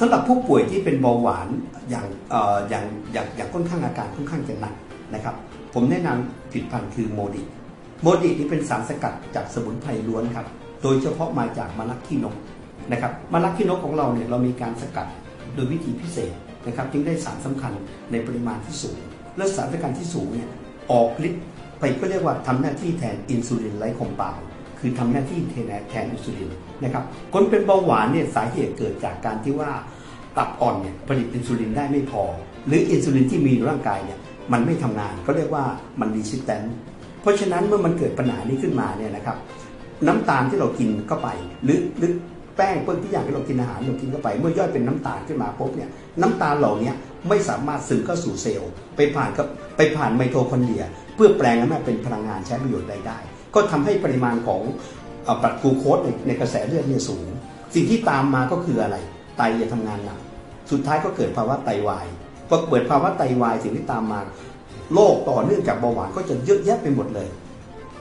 สำหรับผู้ป่วยที่เป็นเบาหวานอย่างอย่างอย่างอย่างค่อนข้างอาการค่อนข้างจะหนักนะครับ ผมแนะนำผลิตภัณฑ์คือโมดิโมดินี่เป็นสารสกัดจากสมุนไพรล้วนครับ โดยเฉพาะมาจากมะลักขี้นกนะครับมะลักขี้นกของเราเนี่ยเรามีการสกัดโดยวิธีพิเศษนะครับจึงได้สารสำคัญในปริมาณที่สูง และสารสกัดที่สูงเนี่ยออกฤทธิ์ไปก็เรียกว่าทำหน้าที่แทนอินซูลินไร้คอมเปา คือทำหน้าที่แทนแทนอินซูลินนะครับคนเป็นเบาหวานเนี่ยสาเหตุเกิดจากการที่ว่าตับอ่อนเนี่ยผลิตอินซูลินได้ไม่พอ หรืออินซูลินที่มีในร่างกายเนี่ยมันไม่ทำงานก็เรียกว่ามันรีสิสแตนเพราะฉะนั้นเมื่อมันเกิดปัญหานี้ขึ้นมาเนี่ยนะครับน้ำตาลที่เรากินเข้าไป หรือหรือแป้งเพื่อที่อย่างที่เรากินอาหารเรากินเข้าไป เมื่อย่อยเป็นน้ำตาลขึ้นมาปุ๊บเนี่ยน้ำตาลเหล่านี้ไม่สามารถซึมเข้าสู่เซลล์ ไปผ่านกับไปผ่านไมโทคอนเดรีย เพื่อแปลงนั้นมาเป็นพลังงานใช้ประโยชน์ใดได้ ก็ทำให้ปริมาณของอปรัดกูโคสในในกระแสเลือดเนี่ยสูง สิ่งที่ตามมาก็คืออะไร ไตจะทำงานหนัก สุดท้ายก็เกิดภาวะไตวายพอเกิดภาวะไตวายสิ่งที่ตามมาโรคต่อเนื่องจากเบาหวานก็จะเยอะแยะไปหมดเลย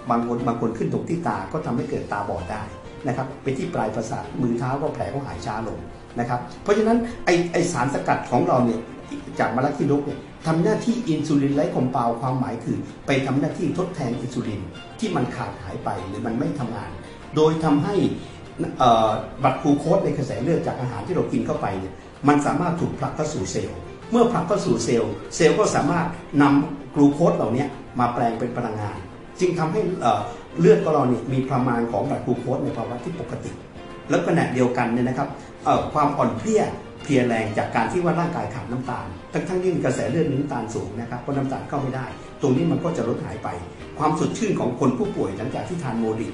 บางคนบางคนขึ้นตรงที่ตาก็ทำให้เกิดตาบอดได้ นะครับไปที่ปลายประสาทมือเท้าก็แผลก็หายช้าลงนะครับเพราะฉะนั้นไอไอสารสกัดของเราเนี่ยจากมะระขี้นกเนี่ยทำหน้าที่อินซูลินไร้คอมเปาวความหมายคือ ไปทำหน้าที่ทดแทนอินซูลินที่มันขาดหายไปหรือมันไม่ทำงาน โดยทำให้บัตรกลูโคสในกระแสเลือดจากอาหารที่เรากินเข้าไปเนี่ยมันสามารถถูกผลักเข้าสู่เซลล์ เมื่อผลักเข้าสู่เซลล์ เซลล์ก็สามารถนำกลูโคสเหล่านี้มาแปลงเป็นพลังงาน จึงทำให้เลือดของเราเนี่ยมีประมาณของบัตรกลูโคสในภาวะที่ปกติ แล้วขณะเดียวกันเนี่ยนะครับความอ่อนเพลียเพลียแรงจากการที่ว่าร่างกายขาดน้ำตาล ทั้งทั้งๆที่มีกระแสเลือดน้ำตาลสูงนะครับเพราะน้ำตาลเข้าไม่ได้ ตรงนี้มันก็จะลดหายไป ความสดชื่นของคนผู้ป่วยหลังจากที่ทานโมดิ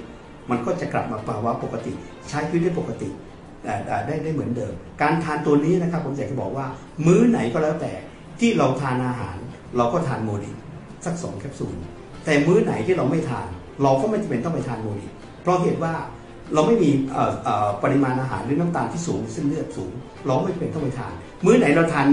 มันก็จะกลับมาภาวะปกติ ใช้ชีวิตได้ปกติได้ได้เหมือนเดิม การทานตัวนี้นะครับผมอยากจะบอกว่า มื้อไหนก็แล้วแต่ที่เราทานอาหาร เราก็ทานโมดิสักสองแคปซูล แต่มื้อไหนที่เราไม่ทาน เราก็ไม่จำเป็นต้องไปทานโมดิเพราะเหตุว่าเราไม่มีปริมาณอาหารหรือน้ำตาลที่สูงเส้นเลือดสูง เราไม่จำเป็นต้องไปทาน มื้อไหนเราทาน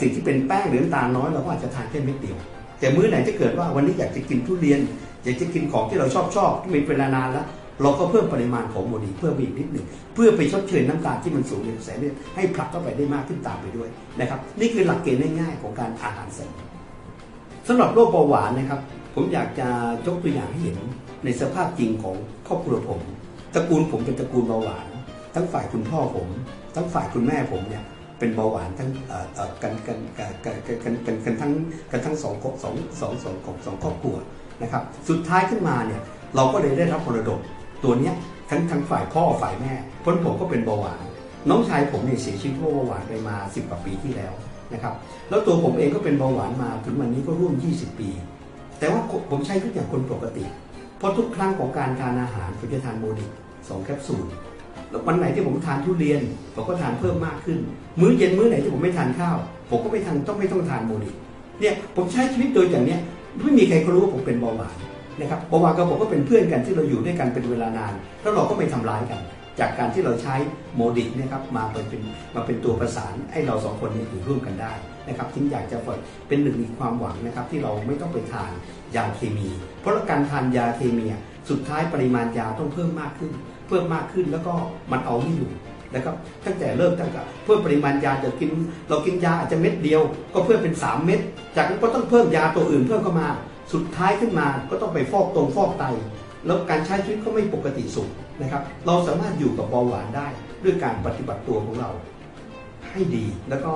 สิ่งที่เป็นแป้งหรือน้ำตาลน้อยเราก็อาจจะทานแค่เม็ดเดียว แต่มื้อไหนที่เกิดว่าวันนี้อยากจะกินทุเรียน อยากจะกินของที่เราชอบชอบที่มีเวลานานแล้ว เราก็เพิ่มปริมาณของโมดีเพิ่มอีกนิดหนึ่งเพื่อไปชดเชยน้ำตาลที่มันสูงในกระแสเลือดให้ผลักเข้าไปได้มากขึ้นตามไปด้วยนะครับนี่คือหลักเกณฑ์ง่ายๆของการอาหารเสริมสำหรับโรคเบาหวานนะครับ ผมอยากจะยกตัวอย่างให้เห็นในสภาพจริงของครอบครัวผมตระกูลผมเป็นตระกูลเบาหวาน ทั้งฝ่ายคุณพ่อผม ทั้งฝ่ายคุณแม่ผมเนี่ยเป็นเบาหวานทั้งกันกันกันกันกันกันกันทั้งกันทั้งสองครอบสองสองสองของสองครอบครัวนะครับสุดท้ายขึ้นมาเนี่ยเราก็เลยได้รับมรดกตัวเนี้ยทั้งทั้งฝ่ายพ่อฝ่ายแม่พราะผมก็เป็นเบาหวาน น้องชายผมเนี่ยเสียชีวิตเพราะเบาหวานไปมา10กว่าปีที่แล้วนะครับแล้วตัวผมเองก็เป็นเบาหวานมาถึงวันนี้ก็ร่วม 20 ปี แต่ว่าผมใช้ทุกอย่างคนปกติ เพราะทุกครั้งของการทานอาหารผมจะทานโมดิสองแคปซูลแล้ววันไหนที่ผมทานทุเรียนผมก็ทานเพิ่มมากขึ้น มื้อเย็นมื้อไหนที่ผมไม่ทานข้าวผมก็ไม่ทานต้องไม่ต้องทานโมดิเนี่ยผมใช้ชีวิตโดยอย่างเนี้ยไม่มีใครเขารู้ว่าผมเป็นเบาหวานนะครับเบาหวานกับผมก็เป็นเพื่อนกันที่เราอยู่ด้วยกันเป็นเวลานาน แล้วเราก็ไม่ทำร้ายกัน จากการที่เราใช้โมดิเนี่ยครับมาเป็นมาเป็นตัวประสานให้เราสองคนนี่ยอยู่ร่วมกันได้นะครับจึงอยากจะเป็นหนึ่งในความหวังนะครับที่เราไม่ต้องไปทานยาเคมี เพราะการทานยาเคมีอะสุดท้ายปริมาณยาต้องเพิ่มมากขึ้น เพิ่มมากขึ้นแล้วก็มันเอาไม่อยู่นะครับตั้งแต่เริ่มตั้งแต่เพิ่มปริมาณยาจะกิน เรากินยาอาจจะเม็ดเดียว ก็เพิ่มเป็น 3 เม็ดจากนั้นก็ต้องเพิ่มยาตัวอื่นเพิ่มเข้ามา สุดท้ายขึ้นมาก็ต้องไปฟอกตรงฟอกไต แล้วการใช้ชีวิตก็ไม่ปกติสุข นะครับ เราสามารถอยู่กับเบาหวานได้ด้วยการปฏิบัติตัวของเราให้ดีแล้วก็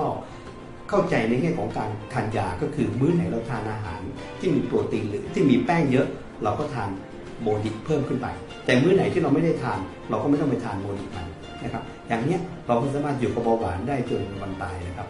เข้าใจในแง่ของการทานยาก็คือมื้อไหนเราทานอาหาร ที่มีโปรตีนหรือที่มีแป้งเยอะ เราก็ทานโมดิเพิ่มขึ้นไป แต่มื้อไหนที่เราไม่ได้ทาน เราก็ไม่ต้องไปทานโมดิมันนะครับ อย่างเนี้ยเราก็สามารถอยู่กับเบาหวานได้จนวันตายนะครับ